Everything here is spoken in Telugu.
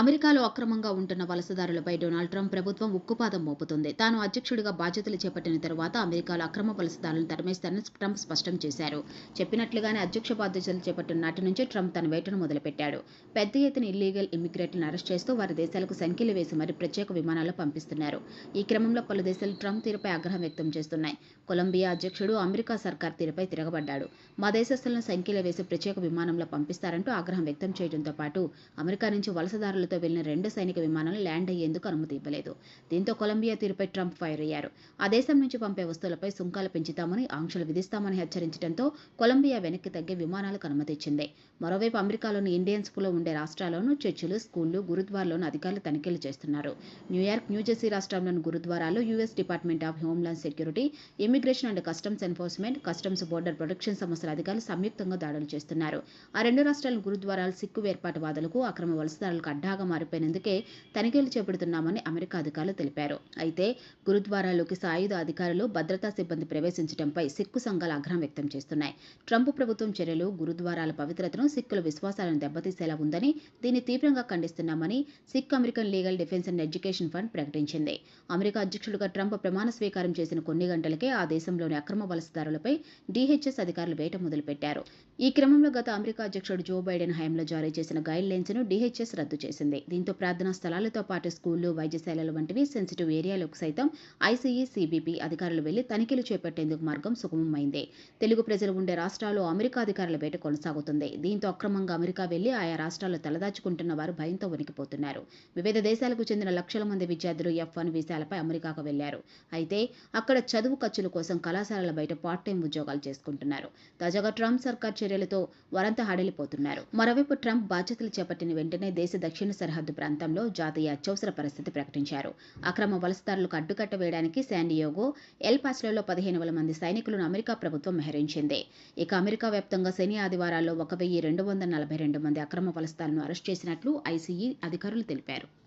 అమెరికాలో అక్రమంగా ఉంటున్న వలసదారులపై డొనాల్డ్ ట్రంప్ ప్రభుత్వం ఉక్కుపాదం మోపుతుంది. తాను అధ్యక్షుడిగా బాధ్యతలు చేపట్టిన తరువాత అమెరికాలో అక్రమ వలసదారులను తరిమేస్తారని ట్రంప్ స్పష్టం చేశారు. చెప్పినట్లుగానే అధ్యక్ష బాధ్యతలు చేపట్టిన నాటి నుంచి ట్రంప్ తన వేటను మొదలుపెట్టాడు. పెద్ద ఎత్తున ఇల్లీగల్ ఇమిగ్రేట్లను అరెస్ట్ చేస్తూ వారి దేశాలకు సంఖ్యలు వేసి మరి ప్రత్యేక విమానాలు పంపిస్తున్నారు. ఈ క్రమంలో పలు దేశాలు ట్రంప్ తీరుపై ఆగ్రహం వ్యక్తం చేస్తున్నాయి. కొలంబియా అధ్యక్షుడు అమెరికా సర్కార్ తీరుపై తిరగబడ్డాడు. మా దేశస్థులను సంఖ్యలు వేసి ప్రత్యేక విమానంలో పంపిస్తారంటూ ఆగ్రహం వ్యక్తం చేయడంతో పాటు అమెరికా నుంచి వలసదారులు వలసదారులతో వెళ్ళిన రెండు సైనిక విమానాలు ల్యాండ్ అయ్యేందుకు అనుమతి ఇవ్వలేదు. దీంతో కొలంబియా తీరుపై ట్రంప్ ఫైర్ అయ్యారు. ఆ దేశం నుంచి పంపే వస్తువులపై సుంకాలు పెంచుతామని ఆంక్షలు విధిస్తామని హెచ్చరించడంతో కొలంబియా వెనక్కి తగ్గే విమానాలకు అనుమతి ఇచ్చింది. మరోవైపు అమెరికాలోని ఇండియన్స్లో ఉండే రాష్ట్రాల్లోనూ చర్చిలు స్కూళ్ళు గురుద్వారాలోని అధికారులు తనిఖీలు చేస్తున్నారు. న్యూయార్క్ న్యూజెర్సీ రాష్ట్రంలోని గురుద్వారాలు US Department of Homeland Security Immigration and Customs Enforcement Customs Border Protection సంస్థల అధికారులు సంయుక్తంగా దాడులు చేస్తున్నారు. ఆ రెండు రాష్ట్రాల గురుద్వారాలు సిక్కు వేర్పాటువాదులకు అక్రమ వలసదారులకు అడ్డాగా మారిపోయినందుకే తనిఖీలు చేపడుతున్నామని అమెరికా అధికారులు తెలిపారు. అయితే గురుద్వారాలోకి సాయుధ అధికారులు భద్రతా సిబ్బంది ప్రవేశించడంపై సిక్కు సంఘాలు ఆగ్రహం వ్యక్తం చేస్తున్నాయి. ట్రంప్ ప్రభుత్వం చర్యలు గురుద్వారాల పవిత్రతను సిక్కుల విశ్వాసాలను దెబ్బతీసేలా ఉందని దీన్ని తీవ్రంగా ఖండిస్తున్నామని Sikh American Legal Defense and Education Fund ప్రకటించింది. అమెరికా అధ్యక్షుడిగా ట్రంప్ ప్రమాణ స్వీకారం చేసిన కొన్ని గంటలకే ఆ దేశంలోని అక్రమ వలసదారులపై డీహెచ్ఎస్ అధికారులు వేట మొదలుపెట్టారు. ఈ క్రమంలో గత అమెరికా అధ్యక్షుడు జో బైడెన్ హయాంలో జారీ చేసిన గైడ్ లైన్స్ను డిహెచ్ఎస్ డీహెచ్ఎస్ రద్దు చేసింది దీంతో ప్రార్థనా స్థలాలతో పాటు స్కూళ్ళు వైద్యశాలలు వంటివి సెన్సిటివ్ ఏరియాలకు సైతం ఐసీఈ సీబీపీ అధికారులు వెళ్ళి తనిఖీలు చేపట్టేందుకు మార్గం సుగమమైంది. తెలుగు ప్రజలు ఉండే రాష్ట్రాల్లో అమెరికా అధికారుల వేట కొనసాగుతుంది. దీంతో అక్రమంగా అమెరికా వెళ్ళి ఆయా రాష్ట్రాల్లో తలదాచుకుంటున్న వారు భయంతో వణికిపోతున్నారు. వివిధ దేశాలకు చెందిన లక్షల మంది విద్యార్థులు ఎఫ్ వన్ వీసాలపై అమెరికాకు వెళ్ళారు. అయితే అక్కడ చదువు ఖర్చుల కోసం కళాశాలల బయట పార్ట్ టైం ఉద్యోగాలు చేసుకుంటున్నారు. తాజాగా ట్రంప్ సర్కార్ చర్యలతో వారంతా హడలిపోతున్నారు. మరోవైపు ట్రంప్ బాధ్యతలు చేపట్టిన వెంటనే దేశ దక్షిణ సరిహద్దు ప్రాంతంలో జాతీయ అత్యవసర పరిస్థితి ప్రకటించారు. అక్రమ వలసదారులకు అడ్డుకట్ట వేయడానికి శాండియోగో ఎల్పాస్లో పదిహేను వేల మంది సైనికులను అమెరికా ప్రభుత్వం మెహరించింది. ఇక అమెరికా వ్యాప్తంగా శని ఆదివారాల్లో ఒక వెయ్యి రెండు వందల నలభై రెండు మంది అక్రమ వలసదారులను అరెస్ట్ చేసినట్లు ఐసీఈ అధికారులు తెలిపారు.